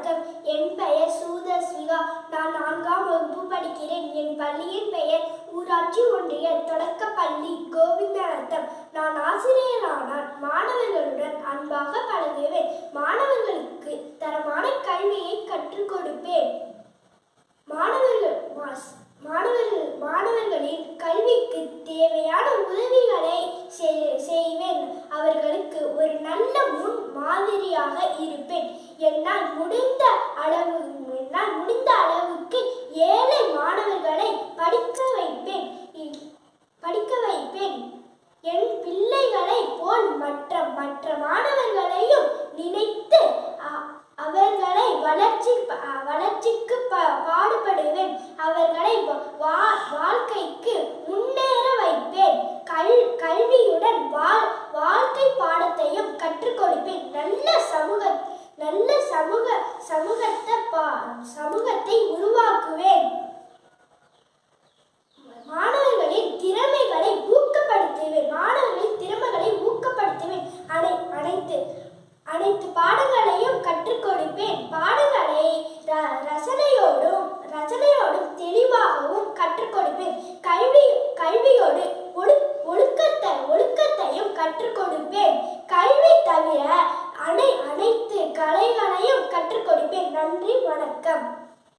வணக்கம் என் பெயர் சூதஸ்விகா நான் நான்காம் வகுப்பு படிக்கிறேன். என் பள்ளியின் பெயர் ஊராட்சி ஒன்றிய தொடக்க பள்ளி கோவிந்தநத்தம் நான் ஆசிரியரானால் மாணவர்களுடன் அன்பாக பழகுவேன். மாணவர்களுக்கு தரமான கல்வியை கற்றுக் கொடுப்பேன். மாணவர்கள் மாணவர்கள் மாணவர்களின் கல்விக்கு தேவையான உதவிகளை செய்- செய்வேன். அவர்களுக்கு ஒரு நல்ல முன் மாதிரியாக முடிந்த அளவு என்னால் முடிந்த அளவுக்கு ஏழை மாணவர்களை படிக்க வைப்பேன். படிக்க வைப்பேன். என் பிள்ளைகளை போல் மற்ற மற்ற மாணவர்களையும் நினைத்து அவர்களை வளர்ச்சி வளர்ச்சிக்கு பாடுபடுவேன். அவர்களை வா- வாழ்க்கைக்கு முன்னேற வைப்பேன். கல் கல்வியுடன் வாழ்க்கை பாடத்தையும் கற்றுக் கொடுப்பேன். நல்ல சமூக நல்ல சமூக சமூகத்தை உருவாக்குவேன். மாணவர்களின் திறமைகளை ஊக்கப்படுத்துவேன். மாணவர்களின் திறமைகளை ஊக்கப்படுத்துவேன். அனை அனைத்து அனைத்து பாடங்களையும் கற்றுக் கொடுப்பேன். நன்றி வணக்கம்.